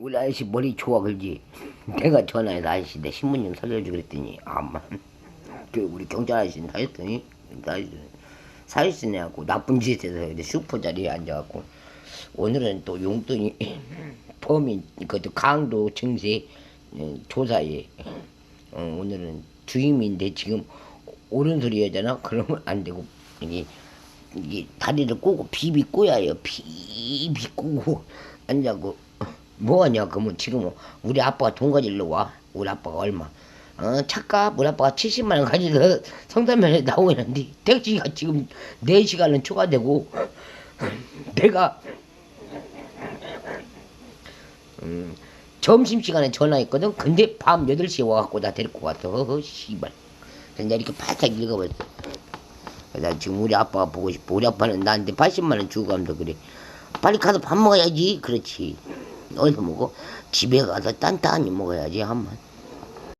우리 아저씨 머리 좋아 그지? 내가 전화해서 아저씨 내 신문 좀 살려주 그랬더니. 아마. 그 우리 경찰 아저씨는 다 했더니. 다 했더니. 사기스네하고 나쁜 짓에서 근데 슈퍼 자리에 앉아갖고 오늘은 또 용돈이 범인 그것도 강도 증세 어, 조사에 어, 오늘은 주임인데 지금 옳은 소리 하잖아 그러면 안 되고 이게 이게 다리를 꼬고 비비 꼬야요. 비비 꼬고 앉아고 뭐하냐? 그러면 지금 우리 아빠가 돈 가지러 와. 우리 아빠가 얼마? 어 차값 우리 아빠가 70만 원 가지러 성산면에 나오는데 택시가 지금 4시간은 초과되고 내가 음, 점심시간에 전화했거든. 근데 밤 8시에 와갖고 나 데리고 갔어. 허허 씨발. 내가 이렇게 바짝 읽어버렸어. 나 지금 우리 아빠가 보고 싶어. 우리 아빠는 나한테 80만 원 주고 가면서 그래. 빨리 가서 밥 먹어야지. 그렇지 어디서 먹어. 집에 가서 단단히 먹어야지 한번